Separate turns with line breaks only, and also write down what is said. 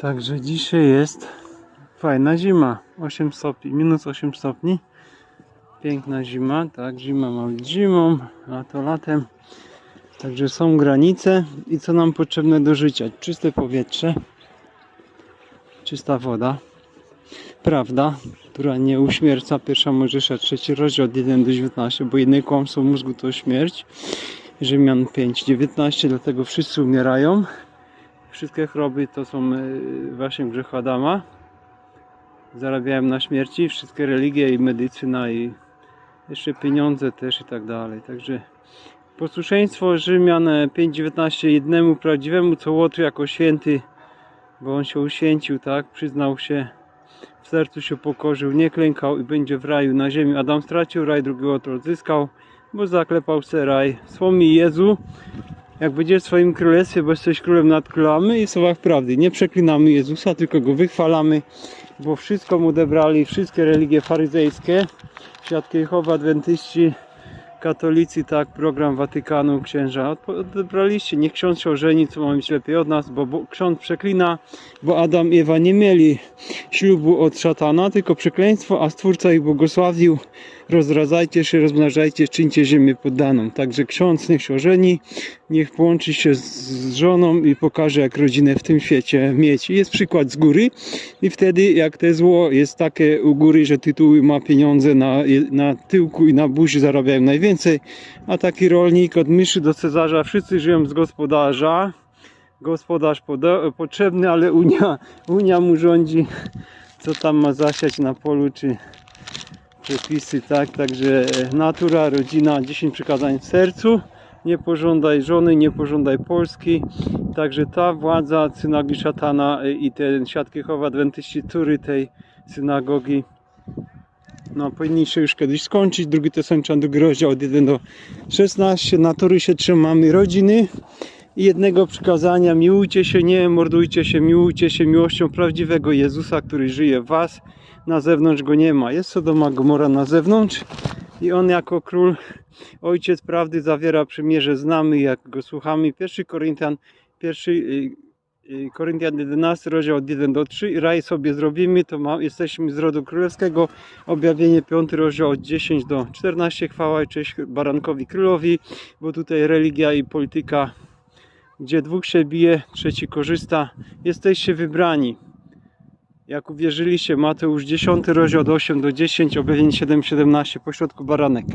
Także dzisiaj jest fajna zima. 8 stopni, minus 8 stopni. Piękna zima, tak, zima ma być zimą, a to latem. Także są granice i co nam potrzebne do życia? Czyste powietrze, czysta woda, prawda, która nie uśmierca. Pierwsza Mojżesza, trzeci rozdział od 1 do 19, bo jedne kłamstwo mózgu to śmierć. Rzymian 5, 19, dlatego wszyscy umierają. Wszystkie choroby to są y, właśnie grzech Adama. Zarabiają na śmierci. Wszystkie religie i medycyna i jeszcze pieniądze też i tak dalej. Także posłuszeństwo Rzymian 5.19 jednemu prawdziwemu, co Łotr jako święty, bo on się uświęcił, tak? Przyznał się, w sercu się pokorzył, nie klękał i będzie w raju na ziemi. Adam stracił raj, drugi Łotr odzyskał, bo zaklepał se raj. Wspomnij Jezu, jak będziesz w swoim królestwie, bo jesteś królem nad królami i słowach prawdy. Nie przeklinamy Jezusa, tylko go wychwalamy, bo wszystko mu odebrali, wszystkie religie faryzejskie, świadki Jehowa, adwentyści, katolicy, tak, program Watykanu, księża, odebraliście. Niech ksiądz się ożeni, co ma być lepiej od nas, bo, bo ksiądz przeklina, bo Adam i Ewa nie mieli ślubu od szatana, tylko przekleństwo, a Stwórca ich błogosławił. Rozradzajcie się, rozmnażajcie, czyńcie ziemię poddaną. Także ksiądz niech się ożeni, niech połączy się z, żoną i pokaże, jak rodzinę w tym świecie mieć. Jest przykład z góry i wtedy, jak te zło jest takie u góry, że tytuły ma pieniądze na, na tyłku i na buzi zarabiają najwięcej, a taki rolnik od myszy do cezarza, wszyscy żyją z gospodarza. Gospodarz poda- potrzebny, ale Unia, Unia mu rządzi, co tam ma zasiać na polu, czy przepisy, tak, także natura, rodzina, 10 przykazań w sercu, nie pożądaj żony, nie pożądaj Polski, także ta władza synagogi szatana e, i ten Jehowa, adwentyści, tury tej synagogi, no powinni się już kiedyś skończyć, drugi Tesaloniczan, drugi rozdział od 1 do 16, natury się trzymamy rodziny i jednego przykazania, miłujcie się, nie mordujcie się, miłujcie się miłością prawdziwego Jezusa, który żyje w was, na zewnątrz go nie ma. Jest Sodoma Gomora na zewnątrz i on jako król, ojciec prawdy zawiera przymierze, znamy jak go słuchamy. Pierwszy Koryntian, pierwszy y, y, Koryntian 11 rozdział od 1 do 3 i raj sobie zrobimy, to ma, jesteśmy z rodu królewskiego, objawienie 5 rozdział od 10 do 14, chwała i cześć barankowi królowi, bo tutaj religia i polityka, gdzie dwóch się bije, trzeci korzysta, jesteście wybrani. Jak uwierzyliście, Mateusz 10 rozdział od 8 do 10, objawienie 7, 17, pośrodku baranek.